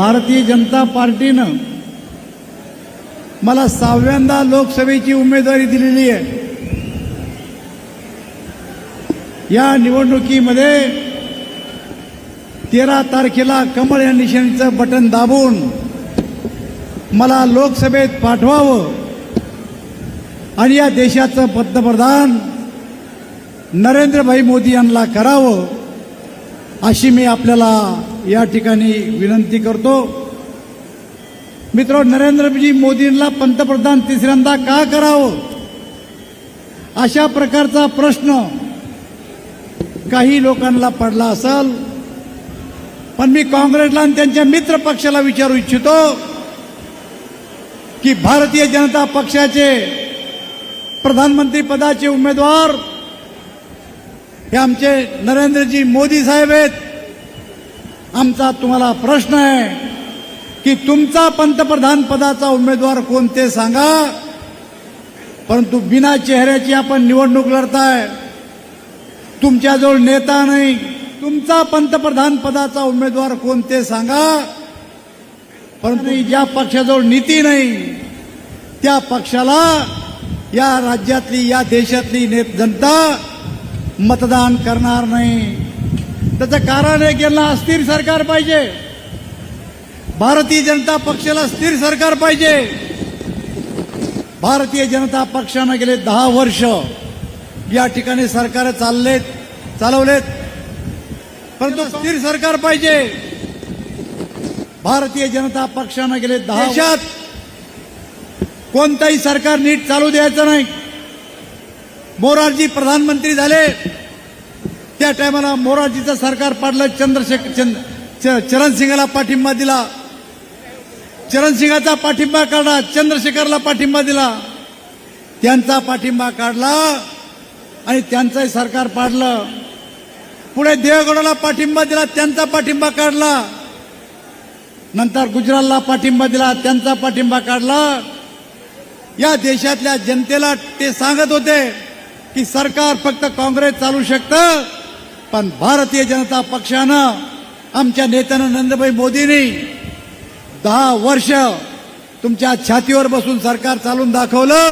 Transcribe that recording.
भारतीय जनता पार्टीनं मला सहाव्यांदा लोकसभेची उमेदवारी दिलेली आहे. या निवडणुकीमध्ये तेरा तारखेला कमळ या निशाणीचं बटन दाबून मला लोकसभेत पाठवावं आणि या देशाचं पंतप्रधान नरेंद्रभाई मोदी यांना करावं अशी मी आपल्याला या ठिकाणी विनंती करतो. मित्र नरेंद्रजी मोदींना पंतप्रधान तिसऱ्यांदा का करावं? अशा प्रकारचा प्रश्न काही लोकांना पडला असेल. पण मी काँग्रेसला आणि त्यांच्या मित्र पक्षाला विचारू इच्छितो की भारतीय जनता पक्षाचे प्रधानमंत्री पदाचे उमेदवार हे आमचे नरेंद्रजी मोदी साहेब आहेत. आमचा तुम्हाला प्रश्न आहे की तुमचा पंतप्रधान पदाचा उमेदवार कोण ते सांगा? परंतु बिना चेहऱ्याची आपण निवडणूक लढताय. तुमच्याजवळ नेता नाही. तुमचा पंतप्रधान पदाचा उमेदवार कोण ते सांगा? परंतु ज्या पक्षाजवळ नीती नाही त्या पक्षाला या राज्यातली या देशातली जनता मतदान करणार नाही. त्याचं कारण एक यांना अस्थिर सरकार पाहिजे. भारतीय जनता पक्षाला स्थिर सरकार पाहिजे. भारतीय जनता पक्षानं गेले दहा वर्ष या ठिकाणी सरकार चाललेत चालवलेत. परंतु स्थिर सरकार पाहिजे. भारतीय जनता पक्षानं गेले दहा देशात कोणताही सरकार नीट चालू द्यायचं नाही. मोरारजी प्रधानमंत्री झाले. त्या टायमाला मोरारजीचं सरकार पाडलं चंद्रशेखर चंद च- चरणसिंगाला पाठिंबा दिला. चरणसिंगाचा पाठिंबा काढला चंद्रशेखरला पाठिंबा दिला. त्यांचा पाठिंबा काढला आणि त्यांचंही सरकार पाडलं. पुढे देवगडाला पाठिंबा दिला त्यांचा पाठिंबा काढला. नंतर गुजरातला पाठिंबा दिला त्यांचा पाठिंबा काढला. या देशातल्या जनतेला ते सांगत होते की सरकार फक्त काँग्रेस चालू शकतं पण भारतीय जनता पक्षानं आमच्या नेत्यानं नरेंद्रभाई मोदींनी दहा वर्ष तुमच्या छातीवर बसून सरकार चालून दाखवलं.